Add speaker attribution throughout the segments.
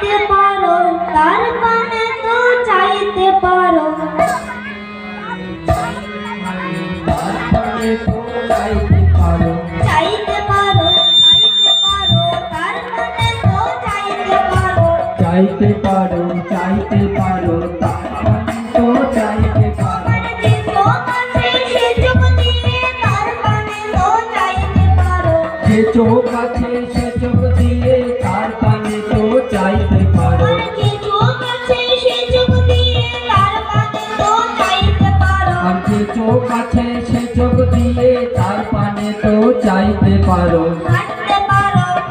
Speaker 1: চাইতে পারো তার পানে তো চাইতে পারো।
Speaker 2: চাইতে পারো
Speaker 1: চাইতে পারো তার পানে তো চাইতে পারো।
Speaker 2: চাইতে পারো চাইতে পারো তারপরে তো চাইতে পারো।
Speaker 1: আমার যে চোখ আছে সে চোখ দিয়ে তার পানে তো চাইতে পারো।
Speaker 2: যে চোখ আছে সে চোখ
Speaker 1: হাঁটতে পারো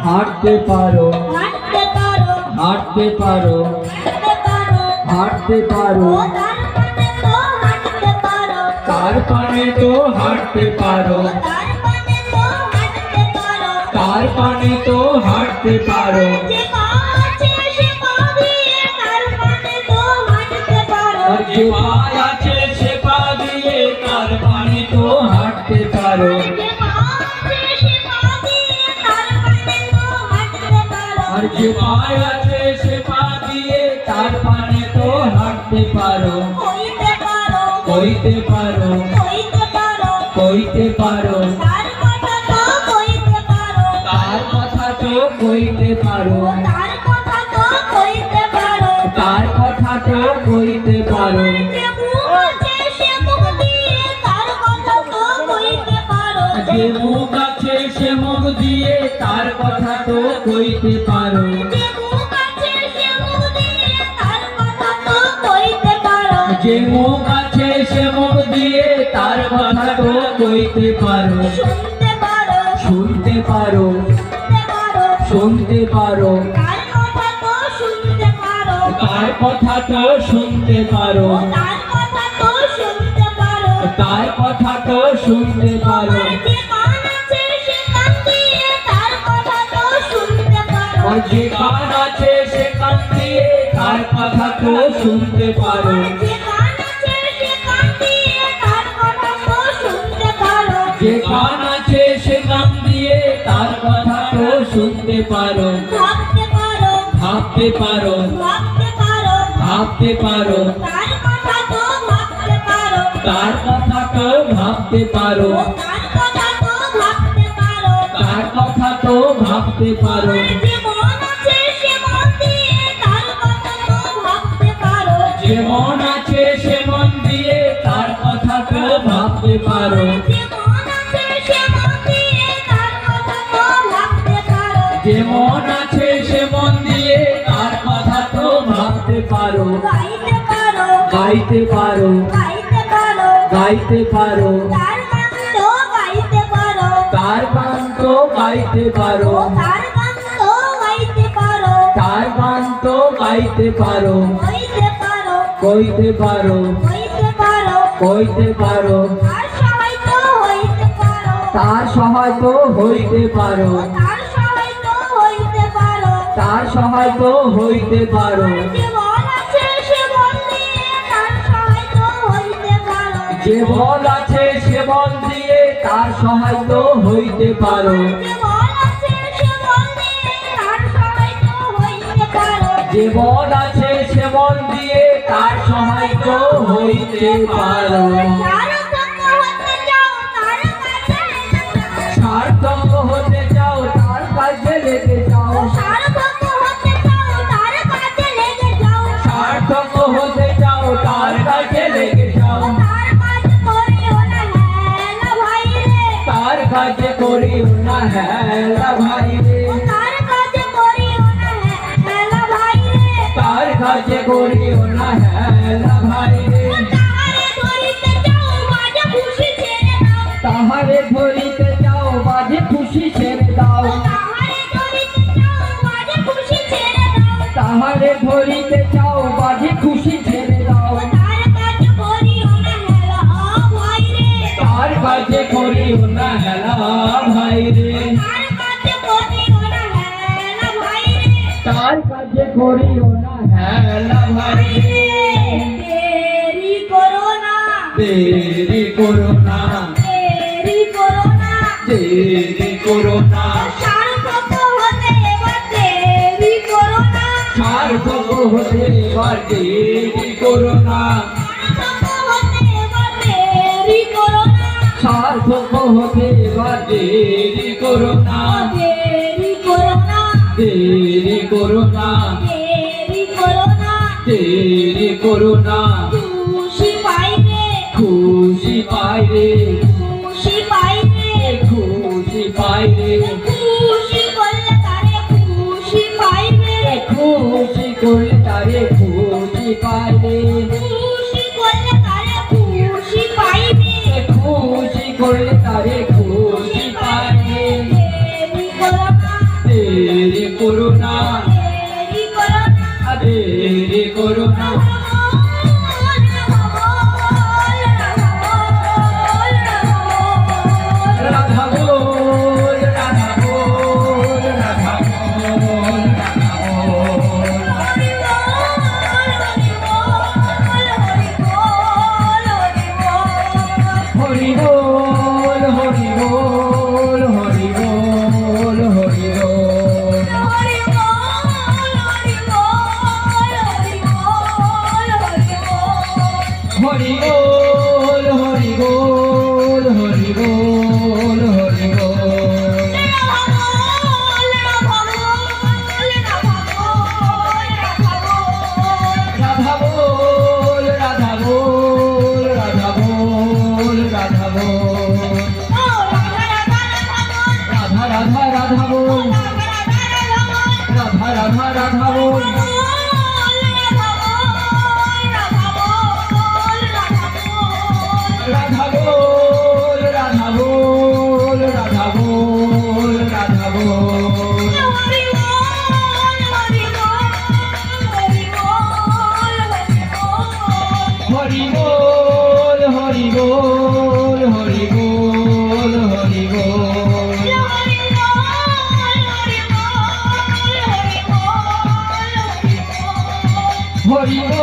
Speaker 2: হাঁটতে পারো
Speaker 1: হাঁটতে পারো
Speaker 2: হাঁটতে পারো
Speaker 1: হাঁটতে পারো
Speaker 2: হাঁটতে পারো
Speaker 1: ও তার পানে তো হাঁটতে পারো
Speaker 2: তার পানে তো হাঁটতে পারো
Speaker 1: তার পানে তো হাঁটতে পারো
Speaker 2: তার পানে তো হাঁটতে পারো
Speaker 1: যে পা আছে
Speaker 2: আর যে পায় আছে সে পা দিয়ে তার পানে তো হাঁটতে পারো। কইতে পারো। কইতে পারো।
Speaker 1: তার কথা তো কইতে পারো।
Speaker 2: তার কথা তো কইতে পারো।
Speaker 1: তার কথা তো কইতে পারো।
Speaker 2: তার কথা তো কইতে পারো।
Speaker 1: যে মুখ আছে সে মুখ দিয়ে তার কথা তো কইতে পারো।
Speaker 2: যে মুখ আছে সে মুখ দিয়ে তার কথা তো কইতে পারো।
Speaker 1: শুনতে পারো।
Speaker 2: শুনতে পারো।
Speaker 1: তার কথা তো শুনতে পারো।
Speaker 2: তার কথা তো শুনতে
Speaker 1: যে কান আছে সে কান দিয়ে তার কথা তো শুনতে পারো।
Speaker 2: যে কান আছে সে কান দিয়ে তার কথা তো শুনতে পারো।
Speaker 1: ভাবতে পারো।
Speaker 2: ভাবতে পারো।
Speaker 1: তার কথা তো ভাবতে পারো।
Speaker 2: তার কথা তো ভাবতে পারো।
Speaker 1: যে মন আছে সে মন দিয়ে তার কথা তো ভাবতে পারো।
Speaker 2: যে মন আছে সে মন দিয়ে তার কথা তো ভাবতে পারো।
Speaker 1: গাইতে পারো।
Speaker 2: গাইতে পারো।
Speaker 1: তার গান তো গাইতে পারো।
Speaker 2: তার গান তো গাইতে পারো।
Speaker 1: পারো।
Speaker 2: কইতে পারো। কইতে পারো।
Speaker 1: সহায় পারো।
Speaker 2: তার সহায় তো হইতে পারো।
Speaker 1: তার সহায় তো হইতে পারো। যে বল আছে সে বল দিয়ে তার সহায় তো হইতে পারো।
Speaker 2: যে বল আছে সে বল দিয়ে তার সহায় তো হইতে পারো।
Speaker 1: যে বল আছে সে বল দিয়ে তার সহায় তো হইতে পারো
Speaker 2: যে বল আছে সে বল দিয়ে তার সহায় তো হইতে পারো
Speaker 1: সারথক হতে চাও তার কাছে লেগে যাও।
Speaker 2: সার্থক হতে চাও তার কাছে লেগে যাও।
Speaker 1: সারথক হতে চাও তার কাছে লেগে যাও
Speaker 2: সার্থক হতে চাও তার কাছে লেগে যাও
Speaker 1: তার কাজ করিও না হেলা ভাই রে।
Speaker 2: তার কাছে করিও না হেলা ভাই রে।
Speaker 1: তার কাছে করিও
Speaker 2: খুশি ছেড়ে দাও। তাহারে ধরিতে যাও বাজে খুশি ছেড়ে দাও।
Speaker 1: তার কাছে করিও না হেলা ভাই রে।
Speaker 2: তার কাছে করিও না হেলা ভাই রে।
Speaker 1: দেরি করো না।
Speaker 2: দেরি করো না।
Speaker 1: দেরি করো না।
Speaker 2: দেরি করো না
Speaker 1: সার্থক হতে এবার দেরি করো না
Speaker 2: সার হতে এবার দেরি করো না
Speaker 1: সার্থক হতে এবার দেরি করো না
Speaker 2: সার্থক হতে এবার দেরি করো না
Speaker 1: দেরি করো না
Speaker 2: দেরি করো না
Speaker 1: না খুশি পাইবে
Speaker 2: খুশি পাই by Hari ball Hari ball Hari ball Hari ball. Radha ball Radha ball Radha ball. Radha ball Radha Radha Radha ball. Radha Radha Radha ball. Thank you.